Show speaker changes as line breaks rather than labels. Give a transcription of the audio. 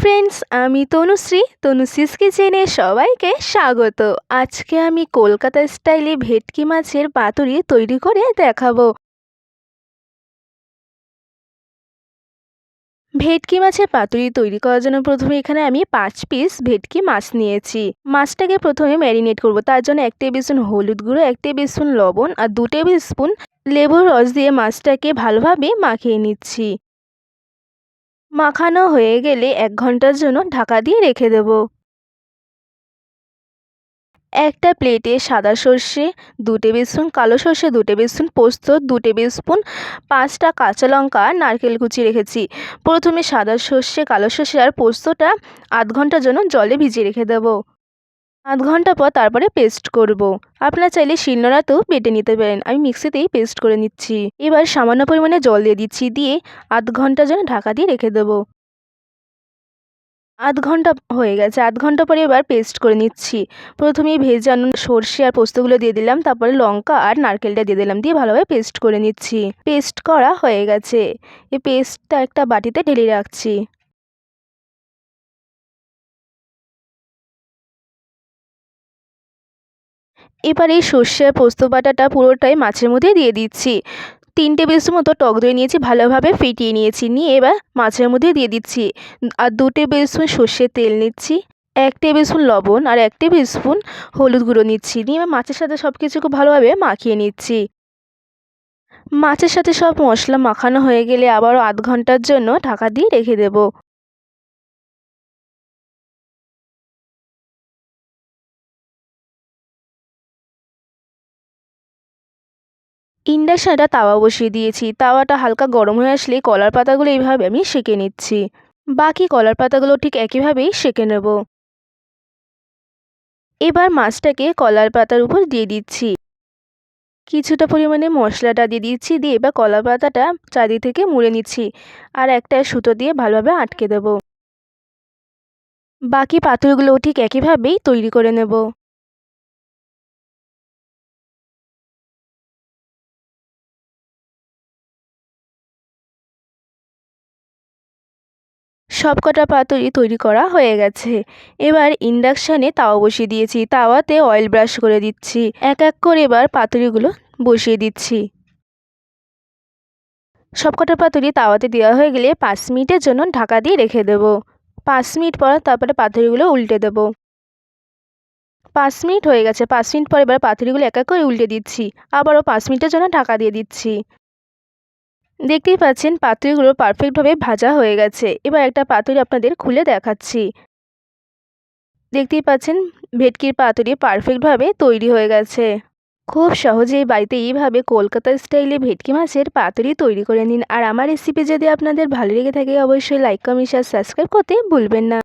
Friends আমি তনুশ্রী। তনুশ্রীস কিচেনে সবাইকে স্বাগত। আজকে আমি কলকাতা স্টাইলে ভেটকি মাছের পাতুরি তৈরি করে দেখাবো। ভেটকি মাছের পাতুরি তৈরি করার জন্য প্রথমে এখানে আমি পাঁচ পিস ভেটকি মাছ নিয়েছি। মাছটাকে প্রথমে ম্যারিনেট করব। তার জন্য এক টেবিল স্পুন হলুদ গুঁড়ো, এক টেবিল স্পুন লবণ আর দু টেবিল স্পুন লেবুর রস দিয়ে মাছটাকে ভালোভাবে মাখিয়ে নিচ্ছি। মাখানো হয়ে গেলে এক ঘণ্টার জন্য ঢাকা দিয়ে রেখে দেব। একটা প্লেটে সাদা সর্ষে, দু টেবিল স্পুন কালো সর্ষে, দু টেবিল স্পুন পোস্ত, দু টেবিল স্পুন পাঁচটা কাঁচা লঙ্কা, নারকেল কুচি রেখেছি। প্রথমে সাদা সর্ষে, কালো সর্ষে আর পোস্তটা আধ ঘণ্টার জন্য জলে ভিজিয়ে রেখে দেবো। আধ ঘণ্টা পর তারপরে পেস্ট করব। আপনারা চাইলে শিলনোড়াতেও বেটে নিতে পারেন। আমি মিক্সিতেই পেস্ট করে নিচ্ছি। এবার সামান্য পরিমাণে জল দিয়ে দিচ্ছি, দিয়ে আধ ঘণ্টা যেন ঢাকা দিয়ে রেখে দেবো। আধ ঘণ্টা হয়ে গেছে। আধ ঘণ্টা পরে এবার পেস্ট করে নিচ্ছি। প্রথমেই ভেজানো সর্ষে আর পোস্তগুলো দিয়ে দিলাম, তারপরে লঙ্কা আর নারকেলটা দিয়ে দিলাম, দিয়ে ভালোভাবে পেস্ট করে নিচ্ছি। পেস্ট করা হয়ে গেছে। এই পেস্টটা একটা বাটিতে ঢেলে রাখছি। এবার এই সর্ষে পোস্ত বাটাটা পুরোটাই মাছের মধ্যে দিয়ে দিচ্ছি। তিন টেবিল স্পুন মতো টক দই নিয়েছি, ভালোভাবে ফেটিয়ে নিয়েছি, নিয়ে এবার মাছের মধ্যে দিয়ে দিচ্ছি। আর দু টেবিল স্পুন সর্ষের তেল নিচ্ছি, এক টেবিল স্পুন লবণ আর এক টেবিল স্পুন হলুদ গুঁড়ো নিচ্ছি। নিয়ে এবার মাছের সাথে সব কিছু খুব ভালোভাবে মাখিয়ে নিচ্ছি। মাছের সাথে সব মশলা মাখানো হয়ে গেলে আবারও আধ ঘণ্টার জন্য ঢাকা দিয়ে রেখে দেবো। ইন্ডাকশানে একটা তাওয়া বসিয়ে দিয়েছি। তাওয়াটা হালকা গরম হয়ে আসলে কলার পাতাগুলো এইভাবে আমি সেঁকে নিচ্ছি। বাকি কলার পাতাগুলো ঠিক একইভাবেই সেঁকে নেব। এবার মাছটাকে কলার পাতার উপর দিয়ে দিচ্ছি। কিছুটা পরিমাণে মশলাটা দিয়ে দিচ্ছি, দিয়ে এবার কলার পাতাটা চারি থেকে মুড়ে নিচ্ছি আর একটা সুতো দিয়ে ভালোভাবে আটকে দেব। বাকি পাথরগুলোও ঠিক একইভাবেই তৈরি করে নেব। সবকটা পাতুরি তৈরি করা হয়ে গেছে। এবার ইন্ডাকশানে তাওয়া বসিয়ে দিয়েছি। তাওয়াতে অয়েল ব্রাশ করে দিচ্ছি। এক এক করে এবার পাতুরিগুলো বসিয়ে দিচ্ছি। সবকটা পাতুরি তাওয়াতে দেওয়া হয়ে গেলে পাঁচ মিনিটের জন্য ঢাকা দিয়ে রেখে দেব। পাঁচ মিনিট পর তারপরে পাতুরিগুলো উল্টে দেব। পাঁচ মিনিট হয়ে গেছে। পাঁচ মিনিট পর এবার পাতুরিগুলো এক এক করে উল্টে দিচ্ছি। আবারও পাঁচ মিনিটের জন্য ঢাকা দিয়ে দিচ্ছি। দেখতেই পাচ্ছেন পাতুরিগুলো পারফেক্টভাবে ভাজা হয়ে গেছে। এবার একটা পাতুরি আপনাদের খুলে দেখাচ্ছি। দেখতেই পাচ্ছেন ভেটকির পাতুরি পারফেক্টভাবে তৈরি হয়ে গেছে। খুব সহজেই বাড়িতে এইভাবে কলকাতা স্টাইলে ভেটকি মাছের পাতুরি তৈরি করে নিন। আর আমার রেসিপি যদি আপনাদের ভালো লেগে থাকে, অবশ্যই লাইক কমেন্ট আর সাবস্ক্রাইব করতে ভুলবেন না।